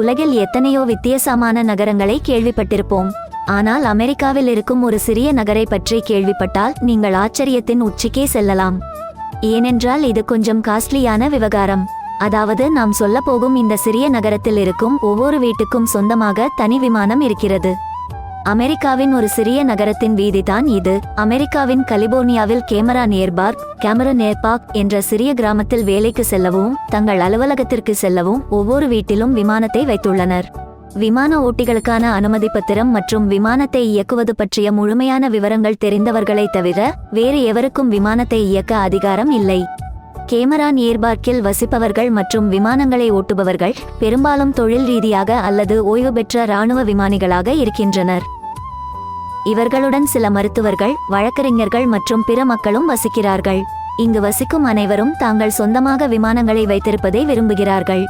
உலகில் எத்தனையோ வித்தியாசமான நகரங்களை கேள்விப்பட்டிருப்போம். ஆனால் அமெரிக்காவில் இருக்கும் ஒரு சிறிய நகரை பற்றி கேள்விப்பட்டால் நீங்கள் ஆச்சரியத்தின் உச்சிக்கே செல்லலாம். ஏனென்றால் இது கொஞ்சம் காஸ்ட்லியான விவகாரம். அதாவது நாம் சொல்ல போகும் இந்த சிறிய நகரத்தில் இருக்கும் ஒவ்வொரு வீட்டுக்கும் சொந்தமாக தனி விமானம் இருக்கிறது. அமெரிக்காவின் ஒரு சிறிய நகரத்தின் வீதிதான் இது. அமெரிக்காவின் கலிபோர்னியாவில் கேமரா நேர்பார்க் கேமரா நேர்பார்க் என்ற சிறிய கிராமத்தில் வேலைக்கு செல்லவும் தங்கள் அலுவலகத்திற்கு செல்லவும் ஒவ்வொரு வீட்டிலும் விமானத்தை வைத்துள்ளனர். விமான ஓட்டிகளுக்கான அனுமதி பத்திரம் மற்றும் விமானத்தை இயக்குவது பற்றிய முழுமையான விவரங்கள் தெரிந்தவர்களை தவிர வேறு எவருக்கும் விமானத்தை இயக்க அதிகாரம் இல்லை. கேமரான் ஏர்பார்க்கில் வசிப்பவர்கள் மற்றும் விமானங்களை ஓட்டுபவர்கள் பெரும்பாலும் தொழில் ரீதியாக அல்லது ஓய்வு பெற்ற இராணுவ விமானிகளாக இருக்கின்றனர். இவர்களுடன் சில மருத்துவர்கள் வழக்கறிஞர்கள் மற்றும் பிற மக்களும் வசிக்கிறார்கள். இங்கு வசிக்கும் அனைவரும் தாங்கள் சொந்தமாக விமானங்களை வைத்திருப்பதை விரும்புகிறார்கள்.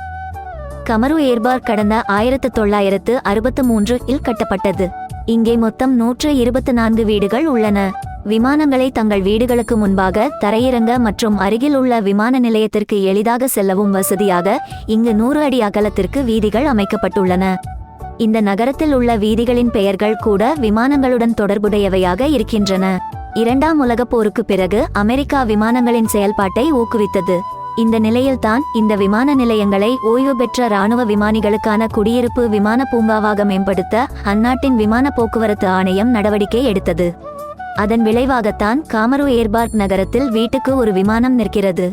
கமரு ஏர்பார் கடந்த ஆயிரத்து தொள்ளாயிரத்து அறுபத்து மூன்று இல் கட்டப்பட்டது. இங்கே மொத்தம் நூற்று இருபத்து நான்கு வீடுகள் உள்ளன. விமானங்களை தங்கள் வீடுகளுக்கு முன்பாக தரையிறங்க மற்றும் அருகில் உள்ள விமான நிலையத்திற்கு எளிதாக செல்லவும் வசதியாக இங்கு நூறு அடி அகலத்திற்கு வீதிகள் அமைக்கப்பட்டுள்ளன. இந்த நகரத்தில் உள்ள வீதிகளின் பெயர்கள் கூட விமானங்களுடன் தொடர்புடையவையாக இருக்கின்றன. இரண்டாம் உலகப் போருக்கு பிறகு அமெரிக்கா விமானங்களின் செயல்பாட்டை ஊக்குவித்தது. இந்த நிலையில்தான் இந்த விமான நிலையங்களை ஓய்வு பெற்ற ராணுவ விமானிகளுக்கான குடியிருப்பு விமான பூங்காவாக மேம்படுத்த அந்நாட்டின் விமான போக்குவரத்து ஆணையம் நடவடிக்கை எடுத்தது. அதன் விளைவாகத்தான் காமரு ஏர்பார்க் நகரத்தில் வீட்டுக்கு ஒரு விமானம் நிற்கிறது.